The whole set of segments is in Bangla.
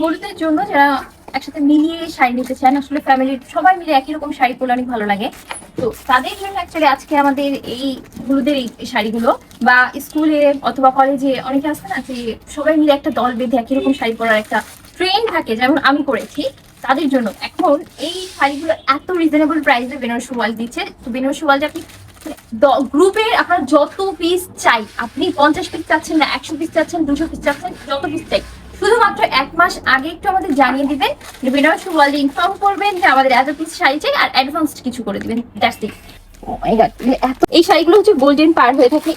হলুদের জন্য যারা একসাথে মিলিয়ে শাড়ি নিতে চান, আসলে ফ্যামিলির সবাই মিলে একই রকম শাড়ি পরলে অনেক ভালো লাগে। তো তাদের জন্য অ্যাকচুয়ালি আজকে আমাদের এই হলুদের এই শাড়িগুলো বা স্কুলে অথবা কলেজে অনেকে আসছে না যে সবাই মিলে একটা দল বেঁধে একই রকম শাড়ি পরার একটা ট্রেন থাকে, যেমন আমি করেছি। তাদের জন্য এখন এই শাড়িগুলো এত রিজনেবল প্রাইসে বেনারসি ওয়াল দিচ্ছে। তো বেনারসি ওয়াল যে আপনি গ্রুপের আপনার যত পিস চাই, আপনি পঞ্চাশ পিস চাচ্ছেন না, একশো পিস চাচ্ছেন, দুশো পিস চাচ্ছেন, যত পিস চাই শুধুমাত্র এক মাস আগে একটু আমাদের জানিয়ে দিবেন। যে বেনারসি ওয়ার্ল্ডে ইনফর্ম করবেন যে আমাদের এত পিস শাড়ি চাই আর অ্যাডভান্স কিছু করে দিবেন। দ্যাটস ইট এই শাড়িগুলো হচ্ছে গোল্ডেন পার হয়ে থাকে।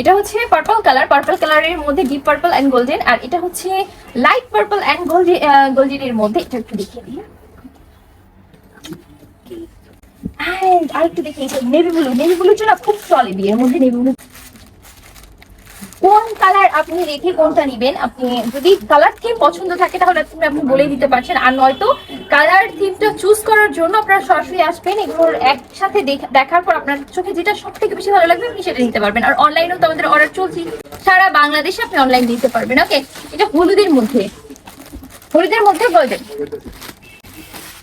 এটা হচ্ছে পার্পল কালার পার্পল কালারের মধ্যে ডিপ পার্পল অ্যান্ড গোল্ডেন আর এটা হচ্ছে লাইট পার্পল অ্যান্ড গোল্ডেন গোল্ডেনের মধ্যে। এটা একটু দেখিয়ে দিই। And আরেকটু দেখি নেভি ব্লু নেভি ব্লু না খুব চলে বিয়ের মধ্যে নেভি ব্লু কোন কালার আপনি রেখে কোনটা নিবেন? আপনি যদি কালার থিম পছন্দ থাকে, তাহলে তুমি আপনি বলেই দিতে পারছেন। আর নয়তো কালার থিমটা চুজ করার জন্য আপনারা সরাসরি আসবেন, এগুলোর একসাথে দেখ- দেখার পর আপনার চোখে যেটা সব থেকে বেশি ভালো লাগবে, আপনি সেটা নিতে পারবেন। আর অনলাইনেও তো আমাদের অর্ডার চলছে। সারা বাংলাদেশে আপনি অনলাইন দিতে পারবেন ওকে এটা হলুদের মধ্যে। হলুদের মধ্যে গোল্ডেন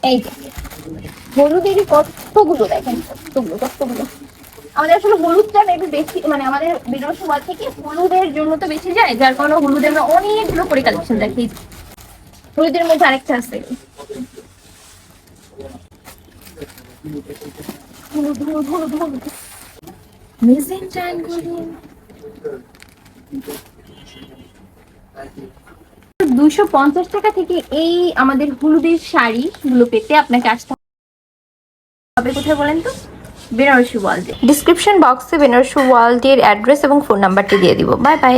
এই হলুদেরই কতগুলো দেখেন? কতগুলো কতগুলো? আমাদের আসলে হলুদটা মেবি বেশি মানে আমাদের বিধানসভা থেকে হলুদের জন্য তো বেশি যায়, যার কারণে হলুদের আমরা অনেকগুলো করে কালেকশন দেখি। হলুদের মধ্যে আরেকটা আছে। হলুদ হলুদ হলুদ হলুদ। Magenta golden। দুশো পঞ্চাশ টাকা থেকে এই আমাদের হলুদের শাড়ি গুলো পেতে আপনাকে আসতে হবে কোথায় বলেন তো? বেনারসি ওয়ার্ল্ডে ডিসক্রিপশন বক্সে বেনারসি ওয়ার্ল্ডের অ্যাড্রেস এবং ফোন নাম্বারটি দিয়ে দিব। Bye bye